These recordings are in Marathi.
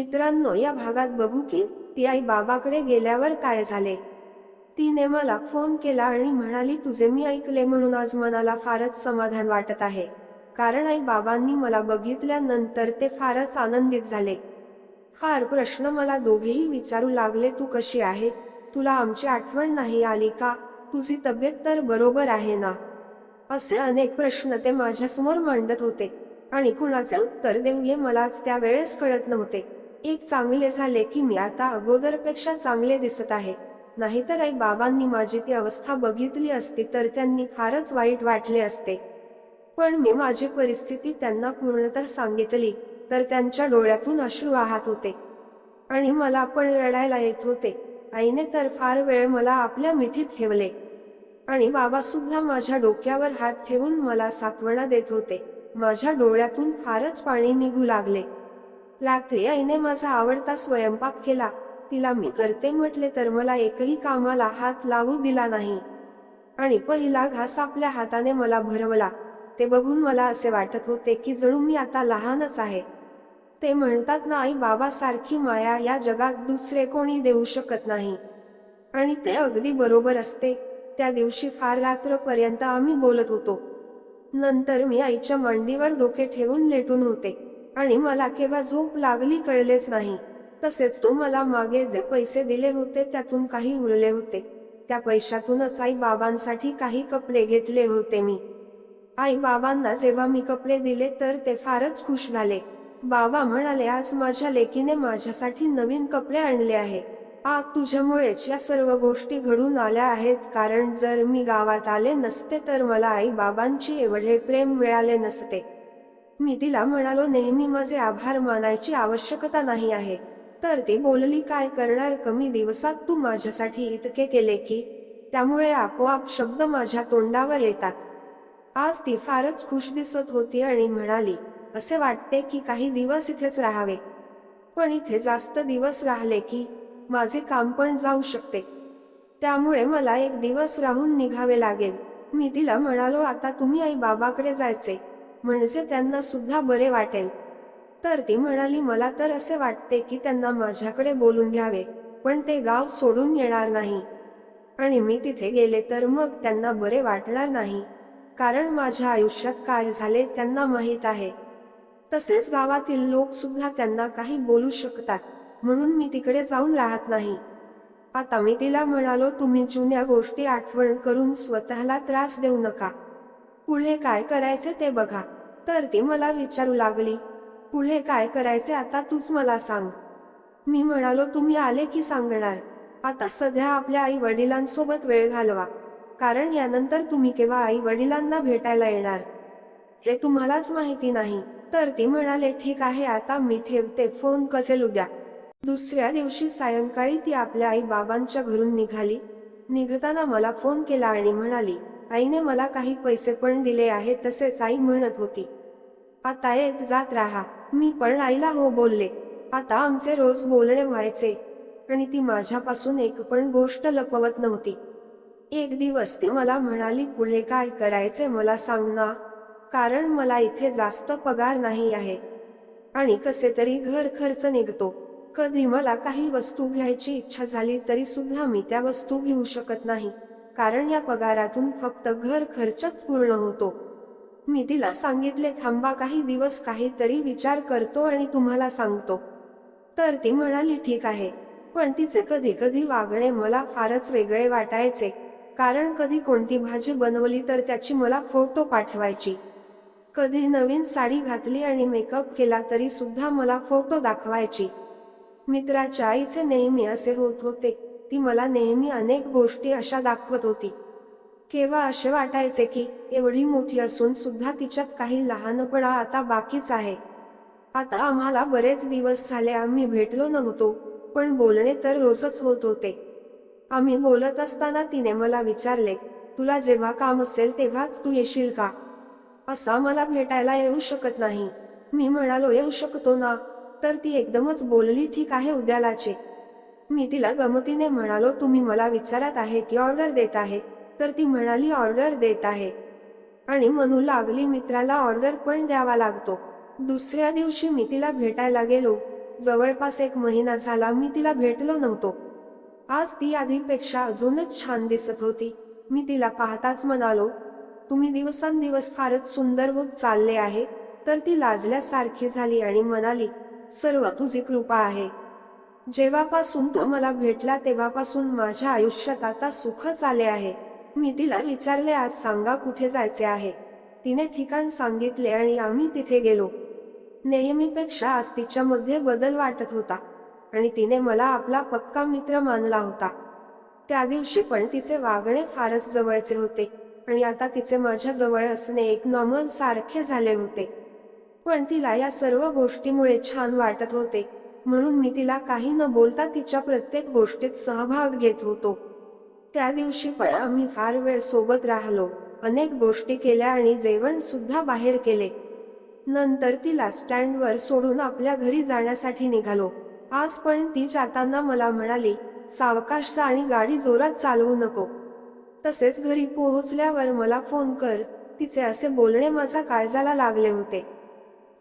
मित्रांनो या भागात बघू की ती आई बाबाकडे गेल्यावर काय झाले. तिने मला फोन केला आणि म्हणाली तुझे मी ऐकले म्हणून आज मनाला फारच समाधान वाटत आहे. कारण आई बाबांनी मला बघितल्यानंतर ते फारच आनंदित झाले. फार प्रश्न मला दोघेही विचारू लागले तू कशी आहे? तुला आमची आठवण नाही आली का? तुझी तब्येत तर बरोबर आहे ना? असे अनेक प्रश्न ते माझ्यासमोर मांडत होते आणि कुणाचे उत्तर देऊ हे मलाच त्यावेळेस कळत नव्हते. एक चांगले झाले की मी आता अगोदरपेक्षा चांगले दिसत आहे. नाहीतर आई बाबांनी माझी ती अवस्था बघितली असती तर त्यांनी फारच वाईट वाटले असते. पण मी माझी परिस्थिती त्यांना पूर्णतः सांगितली तर त्यांच्या डोळ्यातून अश्रू वाहत होते. आणि मला पण रडायला येत होते. आईने तर फार वेळ मला आपल्या मिठीत ठेवले. आणि बाबा सुद्धा माझ्या डोक्यावर हात ठेवून मला सात्वना देत होते. माझ्या डोळ्यातून फारच पाणी निघू लागले. रात्री आईने माझा आवडता स्वयंपाक केला. तिला मी करते म्हटले तर मला एकही कामाला हात लावू दिला नाही. आणि पहिला घास आपल्या हाताने मला भरवला. ते बघून मला असे वाटत होते की जणू मी आता लहानच आहे. ते म्हणतात ना आई बाबा सारखी माया या जगात दुसरे कोणी देऊ शकत नाही. आणि ते अगदी बरोबर असते. त्या दिवशी फार रात्रपर्यंत आम्ही बोलत होतो. नंतर मी आईच्या मांडीवर डोके ठेवून लेटून होते. आणि मला केव्हा झोप लागली कळलेच नाही. तसेच तो मला मागे जे पैसे दिले होते त्यातून काही उरले होते. त्या पैशातूनच आई बाबांसाठी काही कपडे घेतले होते मी. आई बाबांना जेव्हा मी कपडे दिले तर ते फारच खुश झाले. बाबा म्हणाले आज माझ्या लेकीने माझ्यासाठी नवीन कपडे आणले आहे आग तुझ्यामुळेच या सर्व गोष्टी घडून आल्या आहेत. कारण जर मी गावात आले नसते तर मला आई बाबांची एवढे प्रेम मिळाले नसते. मी तिला म्हणालो नेहमी माझे आभार मानायची आवश्यकता नाही आहे. तर ती बोलली काय करणार कमी दिवसात तू माझ्यासाठी इतके केले की त्यामुळे आपोआप शब्द माझ्या तोंडावर येतात. आज ती फारच खुश दिसत होती आणि म्हणाली असे वाटते की काही दिवस इथेच राहावे. पण इथे जास्त दिवस राहिले की माझे काम पण जाऊ शकते. त्यामुळे मला एक दिवस राहून निघावे लागेल. मी तिला म्हणालो आता तुम्ही आई बाबाकडे जायचे. म्हणजे त्यांना सुद्धा बरे वाटेल. तर ती म्हणाली मला तर असे वाटते की त्यांना माझ्याकडे बोलून घ्यावे पण ते गाव सोडून येणार नाही. आणि मी तिथे गेले तर मग त्यांना बरे वाटणार नाही. कारण माझ्या आयुष्यात काय झाले त्यांना माहीत आहे. तसेच गावातील लोक सुद्धा त्यांना काही बोलू शकतात म्हणून मी तिकडे जाऊन राहत नाही. आता मी तिला म्हणालो तुम्ही जुन्या गोष्टी आठवण करून स्वतःला त्रास देऊ नका. पुढे काय करायचे ते बघा. तर ती मला विचारू लागली. पुढे काय करायचे आता तूच मला सांग. मी म्हणालो तुम्ही आले की सांगणार. आता सध्या आपल्या आई वडिलांसोबत वेळ घालवा. कारण यानंतर तुम्ही केव्हा आई वडिलांना भेटायला येणार? हे तुम्हालाच माहिती नाही. तर ती म्हणाले ठीक आहे आता मी ठेवते. फोन करेल उद्या दुसऱ्या दिवशी सायंकाळी ती आपल्या आई बाबांच्या घरून निघाली. निघताना मला फोन केला आणि म्हणाली आईने मला काही पैसे पण दिले आहेत तसेच आई म्हणत होती आता येत जात राहा. मी पण आईला हो बोलले आता आमचे रोज बोलणे व्हायचे. आणि ती माझ्यापासून एक पण गोष्ट लपवत नव्हती. एक दिवस ती मला म्हणाली पुढे काय करायचे मला सांग ना कारण मला इथे जास्त पगार नाही आहे आणि कसे तरी घर खर्च निघतो. कधी मला काही वस्तू घ्यायची इच्छा झाली तरी सुद्धा मी त्या वस्तू घेऊ शकत नाही. कारण या पगारातून फक्त घर खर्चच पूर्ण होतो. मी तिला सांगितले थांबा काही दिवस काहीतरी विचार करतो आणि तुम्हाला सांगतो. तर ती म्हणाली ठीक आहे. पण तिचे कधी कधी वागणे मला फारच वेगळे वाटायचे कारण कधी कोणती भाजी बनवली तर त्याची मला फोटो पाठवायची. कधी नवीन साडी घातली आणि मेकअप केला तरी सुद्धा मला फोटो दाखवायची. मित्राच्या आईचे नेहमी असे होत होते. ती मला नेहमी अनेक गोष्टी अशा दाखवत होती. केव्हा असे वाटायचे की एवढी मोठी असून सुद्धा तिच्यात काही लहानपणा आता बाकीच आहे. आता आम्हाला बरेच दिवस झाले आम्ही भेटलो नव्हतो पण बोलणे तर रोजच होत होते. आम्ही बोलत असताना तिने मला विचारले तुला जेव्हा काम असेल तेव्हाच तू येशील का? असा मला भेटायला येऊ शकत नाही. मी म्हणालो येऊ शकतो ना. तर ती एकदमच बोलली ठीक आहे उद्यालाचे. मी तिला गमतीने म्हणालो तुम्ही मला विचारत आहे की ऑर्डर देत आहे. तर ती म्हणाली ऑर्डर देत आहे. आणि म्हणू लागली मित्राला ऑर्डर पण द्यावा लागतो. दुसऱ्या दिवशी मी तिला भेटायला गेलो. जवळपास एक महिना झाला मी तिला भेटलो नव्हतो. आज ती आधीपेक्षा अजूनच छान दिसत होती. मी तिला पाहताच म्हणालो तुम्ही दिवसांदिवस फारच सुंदर होत चालले आहे. तर ती लाजल्यासारखी झाली आणि म्हणाली सर्व तुझी कृपा आहे. जेव्हापासून तो मला भेटला तेव्हापासून माझ्या आयुष्यात आता सुखच आले आहे. मी तिला विचारले आज सांगा कुठे जायचे आहे? तिने ठिकाण सांगितले आणि आम्ही तिथे गेलो. नेहमीपेक्षा आज तिच्यामध्ये बदल वाटत होता आणि तिने मला आपला पक्का मित्र मानला होता. त्या दिवशी पण तिचे वागणे फारच जवळचे होते आणि आता तिचे माझ्या जवळ असणे एक नॉर्मल सारखे झाले होते. पण तिला या सर्व गोष्टीमुळे छान वाटत होते. म्हणून मी तिला काही न बोलता तिच्या प्रत्येक गोष्टीत सहभाग घेत होतो. त्या दिवशी पण आम्ही फार वेळ सोबत राहिलो. अनेक गोष्टी केल्या आणि जेवण सुद्धा बाहेर केले. नंतर तिला स्टँडवर सोडून आपल्या घरी जाण्यासाठी निघालो. आज पण ती जाताना मला म्हणाली सावकाश जा आणि गाडी जोरात चालवू नको. तसेच घरी पोहोचल्यावर मला फोन कर. तिचे असे बोलणे माझ्या काळजाला लागले होते.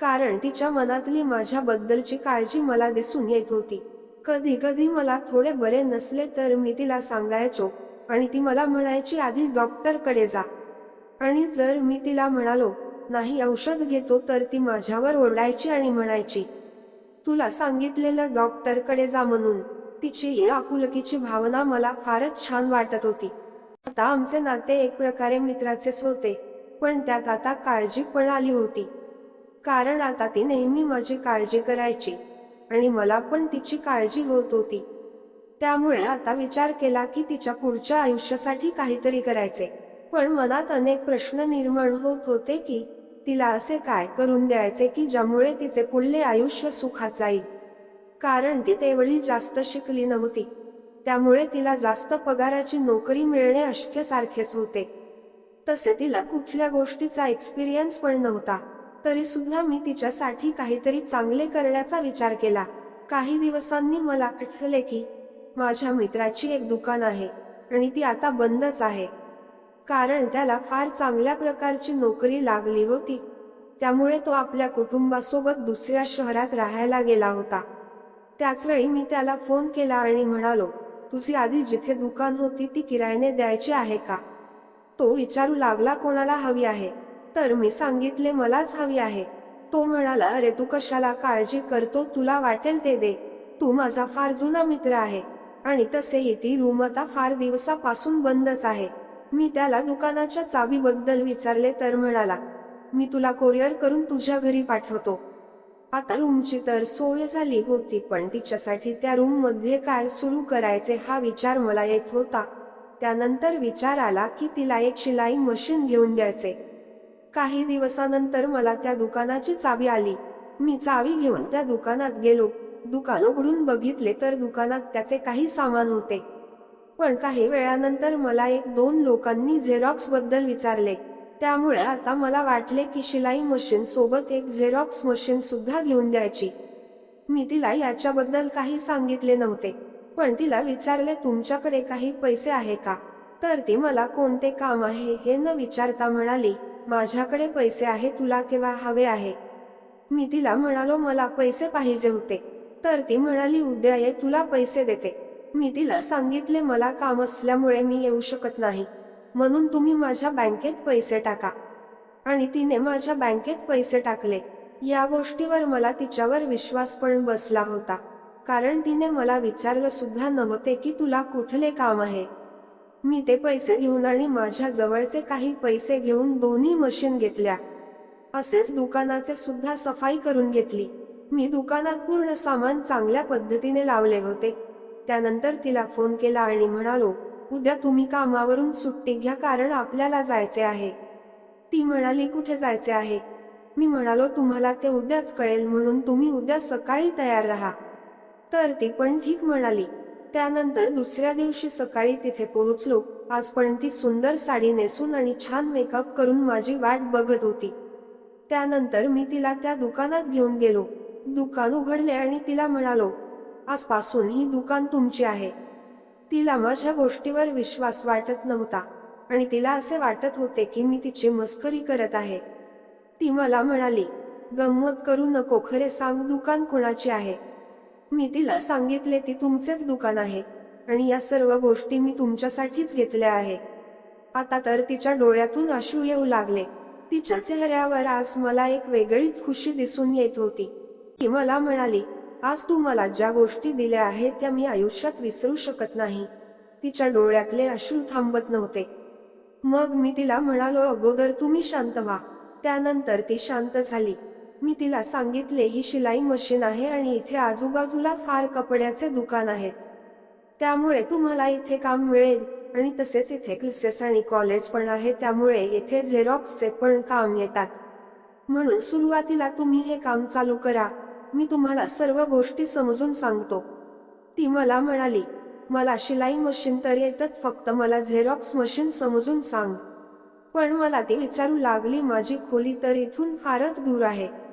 कारण तिच्या मनातली माझ्या बद्दलची काळजी मला दिसून येत होती. कधी कधी मला थोडे बरे नसले तर मी तिला सांगायचो आणि ती मला म्हणायची आधी डॉक्टरकडे जा. आणि जर मी तिला म्हणालो नाही औषध घेतो तर ती माझ्यावर ओरडायची आणि म्हणायची तुला सांगितलेलं डॉक्टरकडे जा म्हणून. तिची ही आपुलकीची भावना मला फारच छान वाटत होती. आता आमचे नाते एक प्रकारे मित्राचेच होते पण त्यात आता काळजी पण आली होती. कारण आता ती नेहमी माझी काळजी करायची आणि मला पण तिची काळजी होत होती. त्यामुळे आता विचार केला की तिच्या पुढच्या आयुष्यासाठी काहीतरी करायचे. पण मनात अनेक प्रश्न निर्माण होत होते की तिला असे काय करून द्यायचे की ज्यामुळे तिचे पुढले आयुष्य सुखात जाईल. कारण ती तेवढी जास्त शिकली नव्हती. त्यामुळे तिला जास्त पगाराची नोकरी मिळणे अशक्य सारखेच होते. तसे तिला कुठल्या गोष्टीचा एक्सपिरियन्स पण नव्हता. तरी सुद्धा मी तिच्यासाठी काहीतरी चांगले करण्याचा विचार केला. काही दिवसांनी मला आठवले की माझ्या मित्राची एक दुकान आहे आणि ती आता बंदच आहे. कारण त्याला फार चांगल्या प्रकारची नोकरी लागली होती. त्यामुळे तो आपल्या कुटुंबासोबत दुसऱ्या शहरात राहायला गेला होता. त्याचवेळी मी त्याला फोन केला आणि म्हणालो तुझी आधी जिथे दुकान होती ती किरायने द्यायची आहे का? तो विचारू लागला कोणाला हवी आहे. तर मी सांगितले मलाच हवी आहे. तो म्हणाला अरे तू कशाला काळजी करतो? तुला वाटेल ते दे. तू माझा फार जुना मित्र आहे. आणि तसेही ती रूम आता फार दिवसापासून बंदच आहे. मी त्याला दुकानाच्या चावीबद्दल विचारले तर म्हणाला मी तुला कोरिअर करून तुझ्या घरी पाठवतो. आता रूमची तर सोय झाली होती पण तिच्यासाठी त्या रूममध्ये काय सुरू करायचे हा विचार मला येत होता. त्यानंतर विचार आला की तिला एक शिलाई मशीन घेऊन द्यायचे. काही दिवसानंतर मला त्या दुकानाची चावी आली. मी चावी घेऊन त्या दुकानात गेलो. दुकान उघडून बघितले तर दुकानात त्याचे काही सामान होते. पण काही वेळानंतर मला एक दोन लोकांनी झेरॉक्सबद्दल विचारले. त्यामुळे आता मला वाटले की शिलाई मशीन सोबत एक झेरॉक्स मशीन सुद्धा घेऊन द्यायची. मी तिला याच्याबद्दल काही सांगितले नव्हते. पण तिला विचारले तुमच्याकडे काही पैसे आहे का? तर ती मला कोणते काम आहे हे न विचारता म्हणाली. माझ्याकडे पैसे आहे तुला केव्हा हवे आहे? मी तिला म्हणालो मला पैसे पाहिजे होते. तर ती म्हणाली उद्या ये तुला पैसे देते. मी तिला सांगितले मला काम असल्यामुळे मी येऊ शकत नाही. म्हणून तुम्ही माझ्या बँकेत पैसे टाका. आणि तिने माझ्या बँकेत पैसे टाकले. या गोष्टीवर मला तिच्यावर विश्वास पण बसला होता. कारण तिने मला विचारलं सुद्धा नव्हते की तुला कुठले काम आहे. मी ते पैसे घेऊन आणि माझ्या जवळचे काही पैसे घेऊन दोन्ही मशीन घेतल्या. असेच दुकानाचे सुद्धा सफाई करून घेतली. मी दुकानात पूर्ण सामान चांगल्या पद्धतीने लावले होते. त्यानंतर तिला फोन केला आणि म्हणालो उद्या तुम्ही कामावरून सुट्टी घ्या कारण आपल्याला जायचे आहे. ती म्हणाली कुठे जायचे आहे? मी म्हणालो तुम्हाला ते उद्याच कळेल म्हणून तुम्ही उद्या सकाळी तयार राहा. तर ती पण ठीक म्हणाली. त्यानंतर दुसऱ्या दिवशी सकाळी तिथे पोहोचलो. आज पण ती सुंदर साडी नेसून आणि छान मेकअप करून माझी वाट बघत होती. त्यानंतर मी तिला त्या दुकानात घेऊन गेलो. दुकान उघडले आणि तिला म्हणालो आजपासून ही दुकान तुमची आहे. तिला माझ्या गोष्टीवर विश्वास वाटत नव्हता आणि तिला असे वाटत होते की मी तिची मस्करी करत आहे. ती मला म्हणाली गंमत करू नको खरे सांग दुकान कोणाची आहे? मी तिला सांगितले ती तुमचेच दुकान आहे आणि या सर्व गोष्टी मी तुमच्यासाठीच घेतल्या आहे आता तर तिच्या डोळ्यातून अश्रू येऊ लागले. तिच्या चेहऱ्यावर आज मला एक वेगळीच खुशी दिसून येत होती. ती मला म्हणाली आज तू मला ज्या गोष्टी दिल्या आहेत त्या मी आयुष्यात विसरू शकत नाही. तिच्या डोळ्यातले अश्रू थांबत नव्हते. मग मी तिला म्हणालो अगोदर तुम्ही शांत व्हा. त्यानंतर ती शांत झाली. मी तिला सांगितले ही शिलाई मशीन आहे आणि इथे आजूबाजूला फार कपड्याचे दुकान आहेत. त्यामुळे तुम्हाला इथे काम मिळेल आणि तसेच इथे क्लासेस आणि कॉलेज पण आहे त्यामुळे इथे झेरॉक्सचे पण काम येतात. म्हणून सुरुवातीला तुम्ही हे काम चालू करा. मी तुम्हाला सर्व गोष्टी समजून सांगतो. ती मला म्हणाली मला शिलाई मशीन तर येतच फक्त मला झेरॉक्स मशीन समजून सांग. पण मला ती विचारू लागली माझी खोली तर इथून फारच दूर आहे.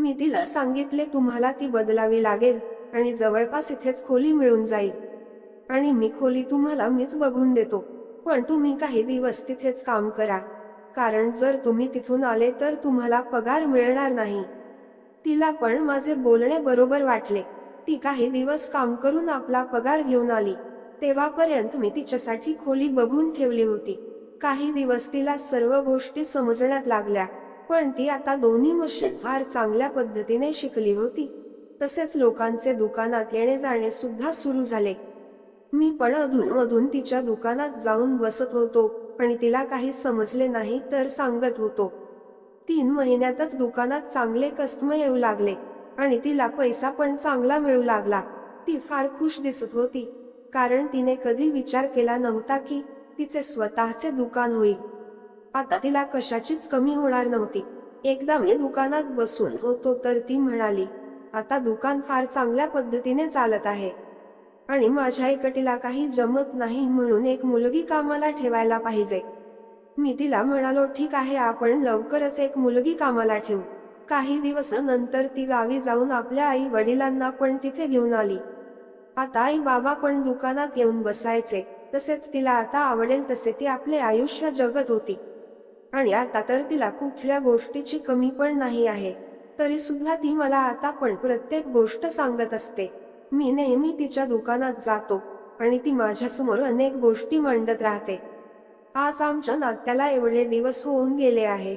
मी तिला सांगितले तुम्हाला ती बदलावी लागेल आणि जवळपास इथेच खोली मिळून जाईल. आणि मी खोली तुम्हाला मीच बघून देतो. पण तुम्ही काही दिवस तिथेच काम करा. कारण जर तुम्ही तिथून आले तर तुम्हाला पगार मिळणार नाही. तिला पण माझे बोलणे बरोबर वाटले. ती काही दिवस काम करून आपला पगार घेऊन आली. तेव्हापर्यंत मी तिच्यासाठी खोली बघून ठेवली होती. काही दिवस तिला सर्व गोष्टी समजण्यात लागल्या. पण ती आता दोन्ही मशीन फार चांगल्या पद्धतीने शिकली होती. तसेच लोकांचे दुकानात येणे जाणे सुद्धा सुरू झाले. मी पण अधूनमधून तिच्या दुकानात जाऊन बसत होतो आणि तिला काही समजले नाही तर सांगत होतो. तीन महिन्यातच दुकानात चांगले कस्टमर येऊ लागले आणि तिला पैसा पण चांगला मिळू लागला. ती फार खुश दिसत होती कारण तिने कधी विचार केला नव्हता की तिचे स्वतःचे दुकान होईल. आता तिला कशाचीच कमी होणार नव्हती. एकदा मी दुकानात बसून होतो तर ती म्हणाली आता दुकान फार चांगल्या पद्धतीने चालत आहे. आणि माझ्या एकटीला काही जमत नाही म्हणून एक मुलगी कामाला ठेवायला पाहिजे. मी तिला म्हणालो ठीक आहे आपण लवकरच एक मुलगी कामाला ठेवू. काही दिवसानंतर ती गावी जाऊन आपल्या आई वडिलांना पण तिथे घेऊन आली. आता आई बाबा पण दुकानात येऊन बसायचे तसेच तिला आता आवडेल तसे ती आपले आयुष्य जगत होती. आणि आता तर तिला कुठल्या गोष्टीची कमी पण नाही आहे. तरी सुद्धा ती मला आता पण प्रत्येक गोष्ट सांगत असते. मी नेहमी तिच्या दुकानात जातो आणि ती माझ्यासमोर अनेक गोष्टी मांडत राहते. आज आमच्या नात्याला एवढे दिवस होऊन गेले आहे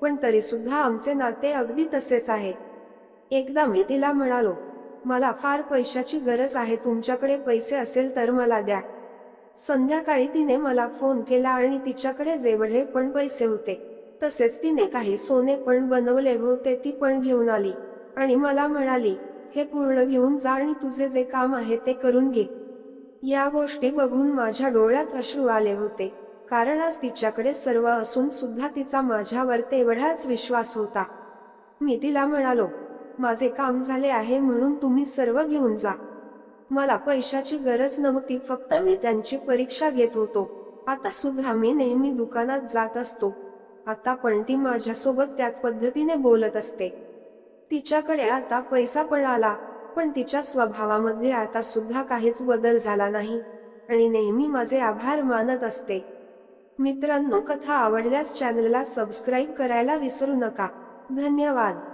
पण तरी सुद्धा आमचे नाते अगदी तसेच आहे. एकदा मी तिला म्हणालो मला फार पैशाची गरज आहे तुमच्याकडे पैसे असेल तर मला द्या. संध्याकाळी तिने मला फोन केला आणि तिच्याकडे जेवढे पण पैसे होते तसेच तिने काही सोने पण बनवले होते ती पण घेऊन आली. आणि मला म्हणाली हे पूर्ण घेऊन जा आणि तुझे जे काम आहे ते करून घे. या गोष्टी बघून माझ्या डोळ्यात अश्रू आले होते कारण आज तिच्याकडे सर्व असून सुद्धा तिचा माझ्यावर तेवढाच विश्वास होता. मी तिला म्हणालो माझे काम झाले आहे म्हणून तुम्ही सर्व घेऊन जा. मला पैशाची गरज नव्हती फक्त मी त्यांची परीक्षा घेत होतो. आता सुद्धा मी नेहमी दुकानात जात असतो. आता पण ती माझ्यासोबत त्याच पद्धतीने बोलत असते. तिच्याकडे आता पैसा पण आला पण तिच्या स्वभावामध्ये आता सुद्धा काहीच बदल झाला नाही आणि नेहमी माझे आभार मानत असते. मित्रांनो कथा आवडल्यास चॅनलला सबस्क्राईब करायला विसरू नका. धन्यवाद.